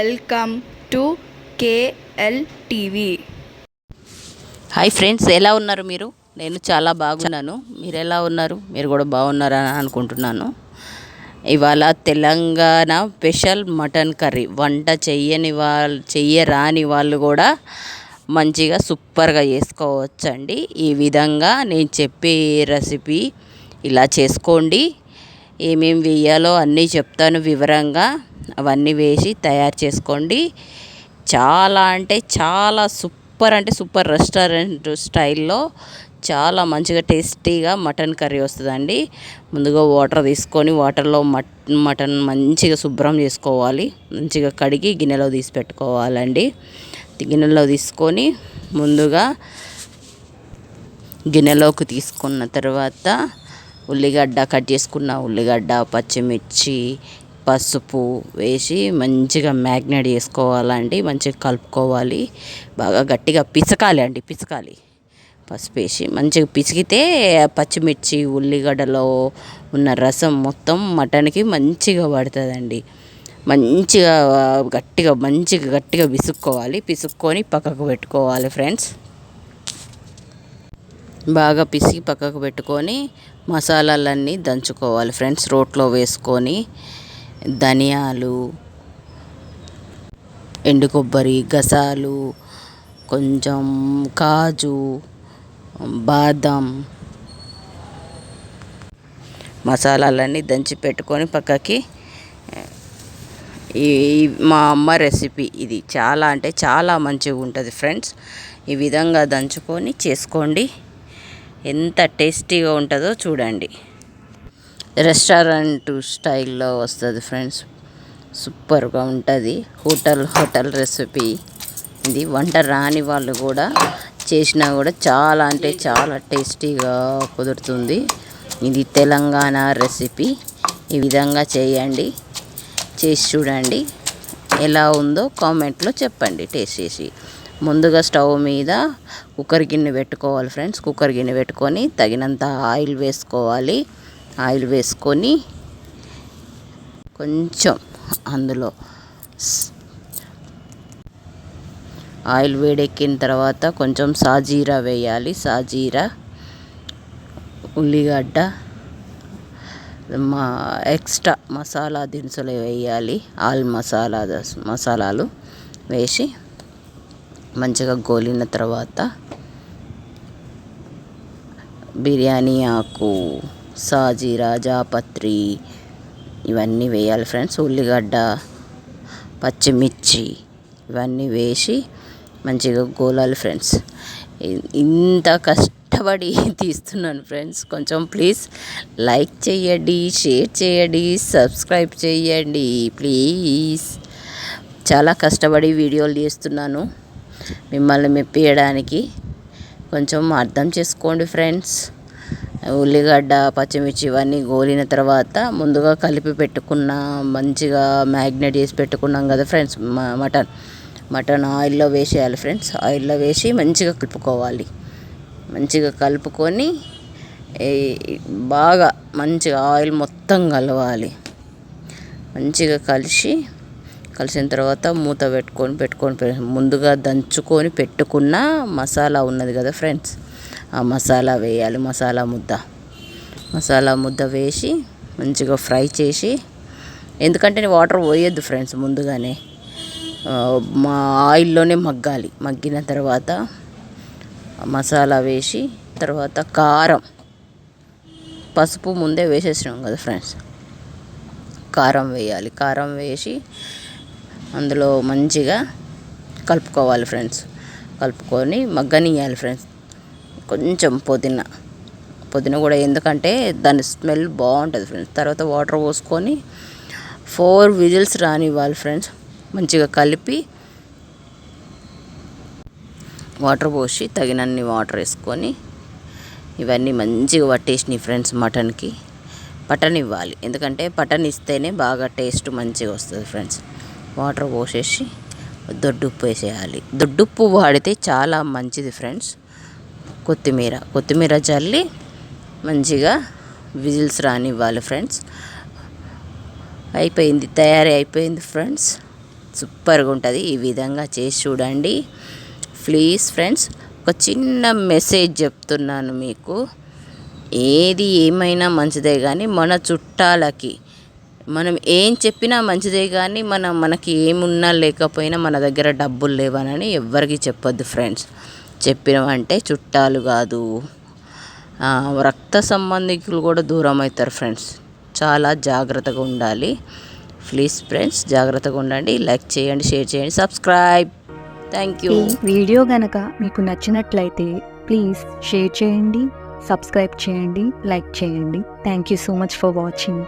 Welcome to KL TV. Hi friends ఎలా ఉన్నారు మీరు? నేను చాలా బాగున్నాను. మీరు ఎలా ఉన్నారు? మీరు కూడా బాగున్నారని అనుకుంటున్నాను. ఇవాళ తెలంగాణ స్పెషల్ మటన్ కర్రీ. వంట చెయ్యని వాళ్ళు చెయ్యరాని వాళ్ళు కూడా మంచిగా సూపర్గా చేసుకోవచ్చండి. ఈ విధంగా నేను చెప్పే రెసిపీ ఇలా చేసుకోండి. ఏమేమి వేయాలో అన్నీ చెప్తాను వివరంగా. అవన్నీ వేసి తయారు చేసుకోండి. చాలా అంటే చాలా సూపర్ అంటే సూపర్ రెస్టారెంట్ స్టైల్లో చాలా మంచిగా టేస్టీగా మటన్ కర్రీ వస్తుందండి. ముందుగా వాటర్ తీసుకొని వాటర్లో మట్ మటన్ మంచిగా శుభ్రం చేసుకోవాలి. మంచిగా కడిగి గిన్నెలో తీసి పెట్టుకోవాలండి. గిన్నెలో తీసుకొని ముందుగా గిన్నెలోకి తీసుకున్న తర్వాత ఉల్లిగడ్డ కట్ చేసుకున్న ఉల్లిగడ్డ పచ్చిమిర్చి పసుపు వేసి మంచిగా మ్యాగ్నేట్ చేసుకోవాలండి మంచిగా కలుపుకోవాలి. బాగా గట్టిగా పిసకాలి అండి పిసకాలి. పసుపు వేసి మంచిగా పిసికితే పచ్చిమిర్చి ఉల్లిగడ్డలో ఉన్న రసం మొత్తం మటన్కి మంచిగా పడుతుందండి. మంచిగా గట్టిగా మంచిగా గట్టిగా పిసుక్కోవాలి పిసుక్కొని పక్కకు పెట్టుకోవాలి ఫ్రెండ్స్. బాగా పిసికి పక్కకు పెట్టుకొని మసాలాలన్నీ దంచుకోవాలి ఫ్రెండ్స్ రోట్లో వేసుకొని. ధనియాలు ఎండు కొబ్బరి గసాలు కొంచెం కాజు బాదం మసాలాలన్నీ దంచి పెట్టుకొని పక్కకి ఈ మా అమ్మ రెసిపీ ఇది. చాలా అంటే చాలా మంచిగా ఉంటుంది ఫ్రెండ్స్. ఈ విధంగా దంచుకొని చేసుకోండి. ఎంత టేస్టీగా ఉంటుందో చూడండి. రెస్టారెంట్ స్టైల్లో వస్తుంది ఫ్రెండ్స్. సూపర్గా ఉంటుంది. Hotel hotel recipe. ఇది వంట రాని వాళ్ళు కూడా చేసినా కూడా చాలా అంటే చాలా టేస్టీగా కుదురుతుంది. ఇది తెలంగాణ రెసిపీ. ఈ విధంగా చేయండి. చేసి చూడండి. ఎలా ఉందో కామెంట్లో చెప్పండి టేస్ట్ చేసి. ముందుగా స్టవ్ మీద కుక్కర్ గిన్నె పెట్టుకోవాలి ఫ్రెండ్స్. కుక్కర్ గిన్నె పెట్టుకొని తగినంత ఆయిల్ వేసుకోవాలి. ఆయిల్ వేసుకొని కొంచెం అందులో ఆయిల్ వేడెక్కిన తర్వాత కొంచెం సాజీరా వేయాలి. సాజీరా ఉల్లిగడ్డ మా ఎక్స్ట్రా మసాలా దినుసులు వేయాలి. ఆల్ మసాలా మసాలాలు వేసి మంచిగా గోలిన తర్వాత బిర్యానీ ఆకు సాజీరా జాపత్రి ఇవన్నీ వేయాలి ఫ్రెండ్స్. ఉల్లిగడ్డ పచ్చిమిర్చి ఇవన్నీ వేసి మంచిగా గోలాలి ఫ్రెండ్స్. ఇంత కష్టపడి తీస్తున్నాను ఫ్రెండ్స్. కొంచెం ప్లీజ్ లైక్ చేయండి షేర్ చేయండి సబ్స్క్రైబ్ చేయండి ప్లీజ్. చాలా కష్టపడి వీడియోలు తీస్తున్నాను. మిమ్మల్ని మెప్పియడానికి కొంచెం అర్థం చేసుకోండి ఫ్రెండ్స్. ఉల్లిగడ్డ పచ్చిమిర్చి ఇవన్నీ గోలిన తర్వాత ముందుగా కలిపి పెట్టుకున్న మంచిగా మ్యాగ్నేట్ చేసి పెట్టుకున్నాం కదా ఫ్రెండ్స్ మటన్. మటన్ ఆయిల్లో వేసేయాలి ఫ్రెండ్స్ ఆయిల్లో వేసి మంచిగా కలుపుకోవాలి. మంచిగా కలుపుకొని బాగా మంచిగా ఆయిల్ మొత్తం కలవాలి. మంచిగా కలిసి కలిసిన తర్వాత మూత పెట్టుకొని పెట్టుకొని ముందుగా దంచుకొని పెట్టుకున్న మసాలా ఉన్నది కదా ఫ్రెండ్స్. ఆ మసాలా వేయాలి మసాలా ముద్ద. మసాలా ముద్ద వేసి మంచిగా ఫ్రై చేసి ఎందుకంటే వాటర్ పోయొద్దు ఫ్రెండ్స్ ముందుగానే. మా ఆయిల్లోనే మగ్గాలి. మగ్గిన తర్వాత మసాలా వేసి తర్వాత కారం. పసుపు ముందే వేసేసినాం కదా ఫ్రెండ్స్. కారం వేయాలి. కారం వేసి అందులో మంచిగా కలుపుకోవాలి ఫ్రెండ్స్. కలుపుకొని మగ్గనియాలి ఫ్రెండ్స్. కొంచెం పుదీనా. పుదీనా కూడా ఎందుకంటే దాని స్మెల్ బాగుంటుంది ఫ్రెండ్స్. తర్వాత వాటర్ పోసుకొని ఫోర్ విజిల్స్ రానివ్వాలి ఫ్రెండ్స్. మంచిగా కలిపి వాటర్ పోసి తగినన్ని వాటర్ వేసుకొని ఇవన్నీ మంచిగా పట్టేసినాయి ఫ్రెండ్స్ మటన్కి. పటన్ ఇవ్వాలి ఎందుకంటే పటన్ ఇస్తేనే బాగా టేస్ట్ మంచిగా వస్తుంది ఫ్రెండ్స్. వాటర్ పోసేసి దొడ్డుప్పు వేసేయాలి. దొడ్డుప్పు వాడితే చాలా మంచిది ఫ్రెండ్స్. కొత్తిమీర. కొత్తిమీర చల్లి మంచిగా విజిల్స్ రానివ్వాలి ఫ్రెండ్స్. అయిపోయింది తయారీ అయిపోయింది ఫ్రెండ్స్. సూపర్గా ఉంటుంది. ఈ విధంగా చేసి చూడండి. ప్లీజ్ ఫ్రెండ్స్ ఒక చిన్న మెసేజ్ చెప్తున్నాను మీకు. ఏది ఏమైనా మంచిదే కానీ మన చుట్టాలకి మనం ఏం చెప్పినా మంచిదే కానీ మనం మనకి ఏమున్నా లేకపోయినా మన దగ్గర డబ్బులు లేవనని ఎవ్వరికి చెప్పొద్దు ఫ్రెండ్స్. చెప్పినవంటే చుట్టాలు కాదు. రక్త సంబంధికులు కూడా దూరం అవుతారు ఫ్రెండ్స్. చాలా జాగ్రత్తగా ఉండాలి. ప్లీజ్ ఫ్రెండ్స్ జాగ్రత్తగా ఉండండి. లైక్ చేయండి షేర్ చేయండి సబ్స్క్రైబ్. Thank you. వీడియో గనక మీకు నచ్చినట్లయితే ప్లీజ్ షేర్ చేయండి సబ్స్క్రైబ్ చేయండి లైక్ చేయండి. Thank you so much for watching.